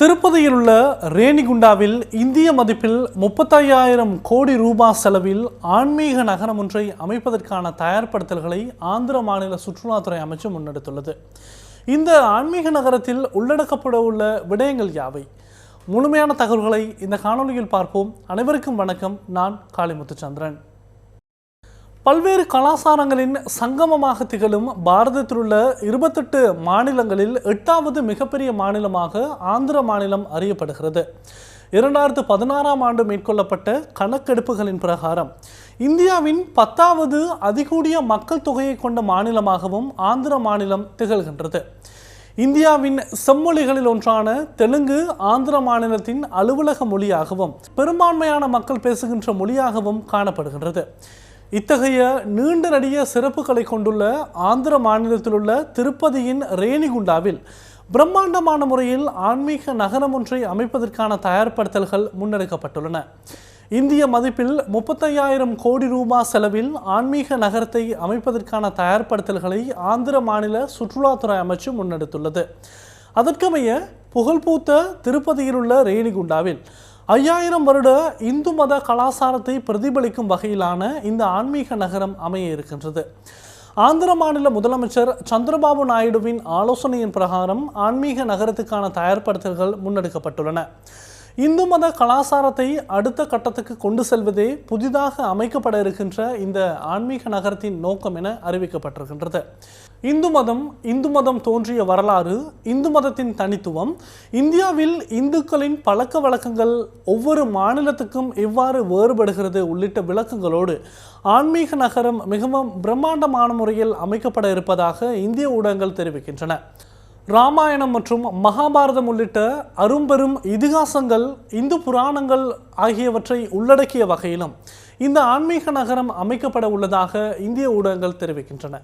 திருப்பதியில் உள்ள ரேணிகுண்டாவில் இந்திய மதிப்பில் முப்பத்தையாயிரம் கோடி ரூபாய் செலவில் ஆன்மீக நகரம் ஒன்றை அமைப்பதற்கான தயார்படுத்தல்களை ஆந்திர மாநில சுற்றுலாத்துறை அமைச்சு முன்னெடுத்துள்ளது. இந்த ஆன்மீக நகரத்தில் உள்ளடக்கப்பட உள்ள விடயங்கள் யாவை? முழுமையான தகவல்களை இந்த காணொளியில் பார்ப்போம். அனைவருக்கும் வணக்கம். நான் காளிமுத்துச்சந்திரன். பல்வேறு கலாச்சாரங்களின் சங்கமமாக திகழும் பாரதத்தில் உள்ள இருபத்தெட்டு மாநிலங்களில் எட்டாவது மிகப்பெரிய மாநிலமாக ஆந்திர மாநிலம் அறியப்படுகிறது. இரண்டாயிரத்து பதினாறாம் ஆண்டு மேற்கொள்ளப்பட்ட கணக்கெடுப்புகளின் பிரகாரம் இந்தியாவின் பத்தாவது அதிகூடிய மக்கள் தொகையை கொண்ட மாநிலமாகவும் ஆந்திர மாநிலம் திகழ்கின்றது. இந்தியாவின் செம்மொழிகளில் ஒன்றான தெலுங்கு ஆந்திர மாநிலத்தின் அலுவலக மொழியாகவும் பெரும்பான்மையான மக்கள் பேசுகின்ற மொழியாகவும் காணப்படுகின்றது. இத்தகைய நீண்ட நடிய சிறப்புகளை கொண்டுள்ள ஆந்திர மாநிலத்தில் உள்ள திருப்பதியின் ரேணிகுண்டாவில் பிரம்மாண்டமான முறையில் ஆன்மீக நகரம் ஒன்றை அமைப்பதற்கான தயார்படுத்தல்கள் முன்னெடுக்கப்பட்டுள்ளன. இந்திய மதிப்பில் முப்பத்தையாயிரம் கோடி ரூபாய் செலவில் ஆன்மீக நகரத்தை அமைப்பதற்கான தயார்படுத்தல்களை ஆந்திர மாநில சுற்றுலாத்துறை அமைச்சு முன்னெடுத்துள்ளது. அதற்கமைய புகழ்பூத்த திருப்பதியில் உள்ள ரேணிகுண்டாவில் ஐயாயிரம் வருட இந்து மத கலாச்சாரத்தை பிரதிபலிக்கும் வகையிலான இந்த ஆன்மீக நகரம் அமைய இருக்கின்றது. ஆந்திர மாநில முதலமைச்சர் சந்திரபாபு நாயுடுவின் ஆலோசனையின் பிரகாரம் ஆன்மீக நகரத்துக்கான தயார்படுத்தல்கள் முன்னெடுக்கப்பட்டுள்ளன. இந்து மத கலாச்சாரத்தை அடுத்த கட்டத்துக்கு கொண்டு செல்வதே புதிதாக அமைக்கப்பட இருக்கின்ற இந்த ஆன்மீக நகரத்தின் நோக்கம் என அறிவிக்கப்பட்டிருக்கின்றது. இந்து மதம் இந்து மதம் தோன்றிய வரலாறு இந்து மதத்தின் தனித்துவம் இந்தியாவில் இந்துக்களின் பழக்க வழக்கங்கள் ஒவ்வொரு மாநிலத்துக்கும் எவ்வாறு வேறுபடுகிறது உள்ளிட்ட விளக்கங்களோடு ஆன்மீக நகரம் மிகவும் பிரம்மாண்டமான முறையில் அமைக்கப்பட இருப்பதாக இந்திய ஊடகங்கள் தெரிவிக்கின்றன. ராமாயணம் மற்றும் மகாபாரதம் உள்ளிட்ட அரும்பெரும் இதிகாசங்கள் இந்து புராணங்கள் ஆகியவற்றை உள்ளடக்கிய வகையிலும் இந்த ஆன்மீக நகரம் அமைக்கப்பட உள்ளதாக இந்திய ஊடகங்கள் தெரிவிக்கின்றன.